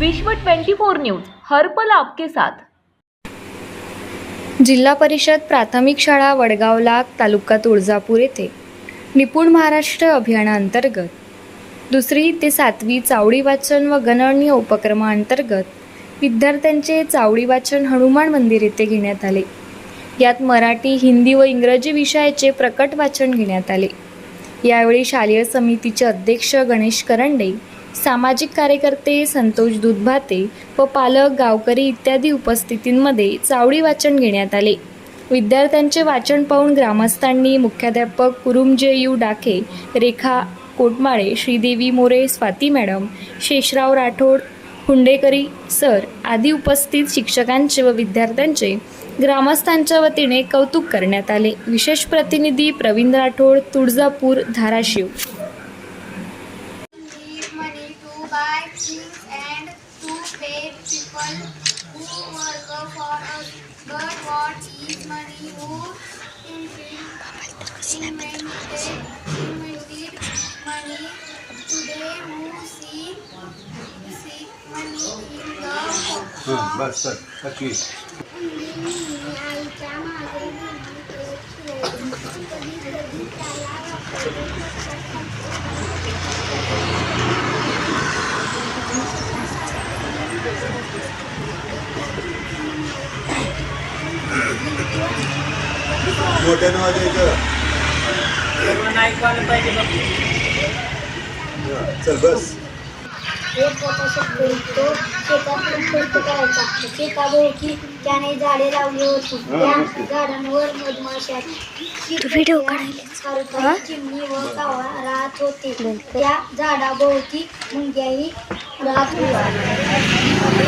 विश्व 24 न्यूज हरपल आपके साथ. जिल्हा परिषद प्राथमिक शाळा वडगावला तालुका तुळजापूर येथे निपुण महाराष्ट्र अभियानाअंतर्गत दुसरी ते सातवी चावडी वाचन व गणनीय उपक्रमाअंतर्गत विद्यार्थ्यांचे चावडी वाचन हनुमान मंदिर येथे घेण्यात आले. यात मराठी हिंदी व इंग्रजी विषयाचे प्रकट वाचन घेण्यात आले. यावेळी शालेय समितीचे अध्यक्ष गणेश करंडे सामाजिक कार्यकर्ते संतोष दुधभाते व पालक गावकरी इत्यादी उपस्थितींमध्ये चावडी वाचन घेण्यात आले. विद्यार्थ्यांचे वाचन पाहून ग्रामस्थांनी मुख्याध्यापक Kurumje U Dake Rekha Kotmale Shridevi More Swati madam Shesharao Rathod Hundekari sir आदी उपस्थित शिक्षकांचे व विद्यार्थ्यांचे ग्रामस्थांच्या वतीने कौतुक करण्यात आले. विशेष प्रतिनिधी Pravin Rathod Tuljapur Dharashiv. things and to pay people who work for us. But what is money? Who invented, invented money? Today, who see, see money in the हां form बस सर नक्की आईच्या मागे कधी मोठ्यानं वाजायचं हां, चल बस. एक मोठा शेतकरी तो शेतातून खर्च करायचा. शेताभोवती त्याने झाडे लावली होती. त्या झाडांवर मधमाशा चिमणी व राहत होते. त्या झाडाभोवती मुंग्याही राहत होत्या.